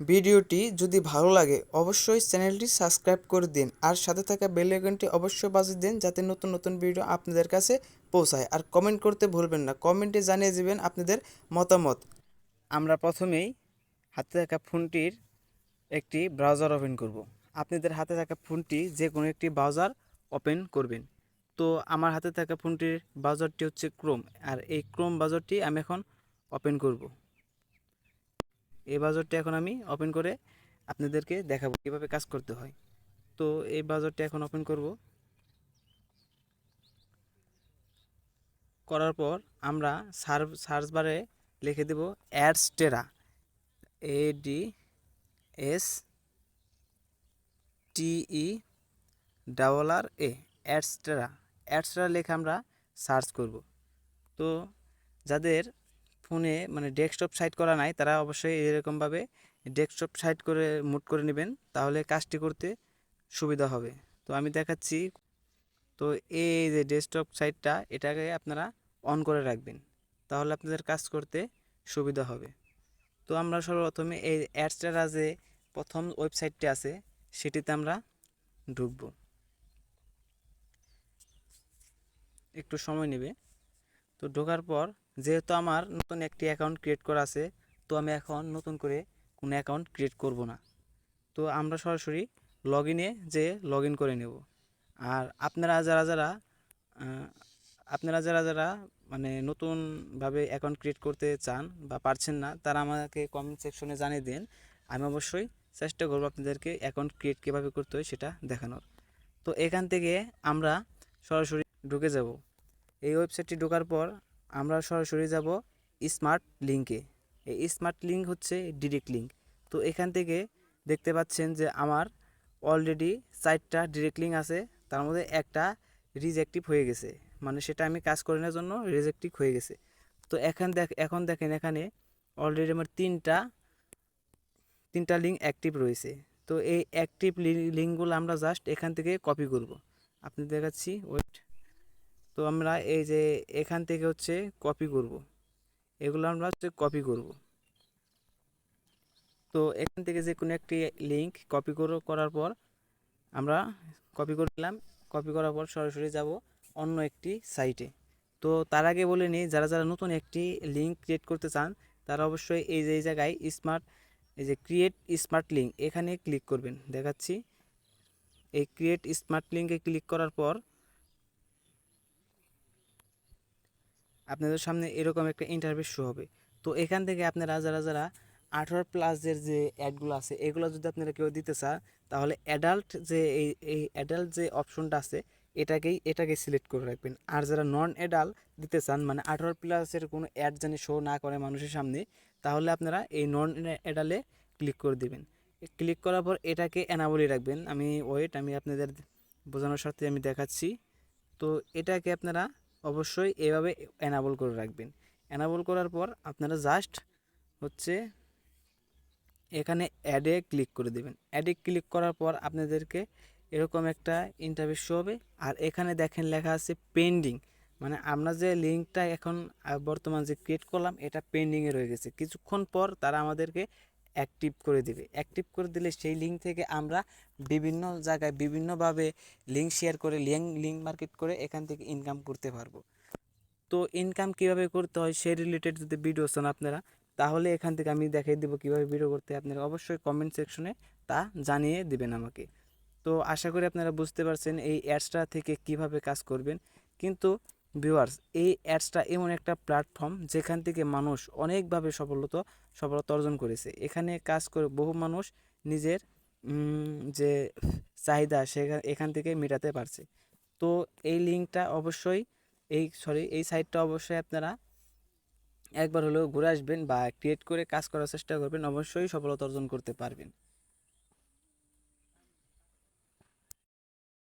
ভিডিওটি যদি ভালো লাগে, অবশ্যই চ্যানেলটি সাবস্ক্রাইব করে দিন আর সাথে থাকা বেল আইকনটি অবশ্যই বাজিয়ে দিন যাতে নতুন নতুন ভিডিও আপনাদের কাছে পৌঁছায়। আর কমেন্ট করতে ভুলবেন না কমেন্টে জানিয়ে দিবেন আপনাদের মতামত। আমরা প্রথমেই হাতে থাকা ফোনটির একটি ব্রাউজার ওপেন করব। আপনাদের হাতে থাকা ফোনটি যে কোনো একটি ব্রাউজার ওপেন করবেন। তো আমার হাতে থাকা ফোনটির ব্রাউজারটি হচ্ছে ক্রোম আর এই ক্রোম ব্রাউজারটি আমি এখন ওপেন করব। এই ব্রাউজারটি এখন আমি ওপেন করে আপনাদেরকে দেখাবো কীভাবে কাজ করতে হয়। তো এই ব্রাউজারটি এখন ওপেন করব। করার পর আমরা সার্চ সার্চ বারে লিখে দেব Adsterra. A D S T E double R A Adsterra. Adsterra লিখে আমরা সার্চ করব। তো যাদের ফোনে মানে ডেস্কটপ সাইট করা নাই, তারা অবশ্যই এরকমভাবে ডেস্কটপ সাইট করে মুট করে নেবেন, তাহলে কাজটি করতে সুবিধা হবে। তো আমি দেখাচ্ছি, তো এই যে ডেস্কটপ সাইটটা, এটাকে আপনারা অন করে রাখবেন, তাহলে আপনাদের কাজ করতে সুবিধা হবে। তো আমরা সর্বপ্রথমে এই অ্যাডসটারা যে প্রথম ওয়েবসাইটটি আছে, সেটিতে আমরা ঢুকব। একটু সময় নেবে। তো ঢোকার পর যেহেতু আমার নতুন একটি অ্যাকাউন্ট ক্রিয়েট করা আছে, তো আমি এখন নতুন করে কোনো অ্যাকাউন্ট ক্রিয়েট করব না। তো আমরা সরাসরি লগ ইনে যে লগ ইন করে নেব। আর আপনারা যারা যারা আপনারা যারা যারা মানে নতুনভাবে অ্যাকাউন্ট ক্রিয়েট করতে চান বা পারছেন না, তারা আমাকে কমেন্ট সেকশনে জানিয়ে দিন। আমি অবশ্যই চেষ্টা করব আপনাদেরকে অ্যাকাউন্ট ক্রিয়েট কীভাবে করতে হয় সেটা দেখানোর। তো এখান থেকে আমরা সরাসরি ঢুকে যাব। এই ওয়েবসাইটটি ঢোকার পর আমরা সরাসরি যাব স্মার্ট লিঙ্কে। এই স্মার্ট লিঙ্ক হচ্ছে ডিরেক্ট লিঙ্ক। তো এখান থেকে দেখতে পাচ্ছেন যে আমার অলরেডি চারটা ডিরেক্ট লিঙ্ক আছে, তার মধ্যে একটা রিজেক্টিভ হয়ে গেছে। মানে সেটা আমি কাজ করে নেওয়ার জন্য রিজেক্টিভ হয়ে গেছে। তো এখন দেখ, এখন দেখেন এখানে অলরেডি আমার তিনটা তিনটা লিঙ্ক অ্যাক্টিভ রয়েছে। তো এই অ্যাক্টিভ লিঙ্কগুলো আমরা জাস্ট এখান থেকে কপি করব। আপনি দেখাচ্ছি ওয়েট তো আমরা এই যে এখান থেকে হচ্ছে কপি করব। এগুলো আমরা হচ্ছে কপি করব। তো এখান থেকে যে কোনো একটি লিঙ্ক কপি করার পর আমরা কপি করলাম। কপি করার পর সরাসরি যাব অন্য একটি সাইটে তো তার আগে বলে নিই, যারা যারা নতুন একটি লিঙ্ক ক্রিয়েট করতে চান, তারা অবশ্যই এই যে, এই জায়গায় স্মার্ট এই যে ক্রিয়েট স্মার্ট লিঙ্ক এখানে ক্লিক করবেন। দেখাচ্ছি। এই ক্রিয়েট স্মার্ট লিঙ্কে ক্লিক করার পর আপনাদের সামনে এরকম একটা ইন্টারভিউ শো হবে। তো এখান থেকে আপনারা যারা যারা আঠারো প্লাসের যে অ্যাডগুলো আছে, এগুলো যদি আপনারা কেউ দিতে চান, তাহলে অ্যাডাল্ট যে এই এই অ্যাডাল্ট যে অপশনটা আছে, এটাকেই, এটাকে সিলেক্ট করে রাখবেন। আর যারা নন অ্যাডাল্ট দিতে চান মানে আঠারো প্লাসের কোনো অ্যাড যেন শো না করে মানুষের সামনে, তাহলে আপনারা এই নন অ্যাডালে ক্লিক করে দিবেন। ক্লিক করার পর এটাকে অ্যানাবলি রাখবেন। আমি ওয়েট আমি আপনাদের বোঝানোর সাথে আমি দেখাচ্ছি। তো এটাকে আপনারা অবশ্যই এভাবে অ্যানাবল করে রাখবেন। অ্যানাবল করার পর আপনারা জাস্ট হচ্ছে এখানে অ্যাডে ক্লিক করে দেবেন। অ্যাডে ক্লিক করার পর আপনাদেরকে এরকম একটা ইন্টারভিউ শো হবে। আর এখানে দেখেন লেখা আছে পেন্ডিং মানে আমরা যে লিঙ্কটা এখন বর্তমান যে ক্রিয়েট করলাম, এটা পেন্ডিংয়ে রয়ে গেছে। কিছুক্ষণ পর তারা আমাদেরকে অ্যাক্টিভ করে দিবে। অ্যাক্টিভ করে দিলে সেই লিঙ্ক থেকে আমরা বিভিন্ন জায়গায় বিভিন্নভাবে লিঙ্ক শেয়ার করে লিঙ্ক লিঙ্ক মার্কেট করে এখান থেকে ইনকাম করতে পারব। তো ইনকাম কীভাবে করতে হয় সেই রিলেটেড যদি ভিডিও চান আপনারা, তাহলে এখান থেকে আমি দেখিয়ে দেবো কীভাবে ভিডিও করতে আপনারা অবশ্যই কমেন্ট সেকশনে তা জানিয়ে দিবেন আমাকে। তো আশা করি আপনারা বুঝতে পারছেন এই অ্যাডসটা থেকে কীভাবে কাজ করবেন। কিন্তু ভিউয়ার্স এই অ্যাডসটা এমন একটা প্ল্যাটফর্ম যেখান থেকে মানুষ অনেকভাবে সফলতা সফলতা অর্জন করেছে। এখানে কাজ করে বহু মানুষ নিজের যে চাহিদা সেখান এখান থেকে মেটাতে পারছে। তো এই লিঙ্কটা অবশ্যই, এই সরি এই সাইটটা অবশ্যই আপনারা একবার হলেও ঘুরে আসবেন বা ক্রিয়েট করে কাজ করার চেষ্টা করবেন। অবশ্যই সফলতা অর্জন করতে পারবেন।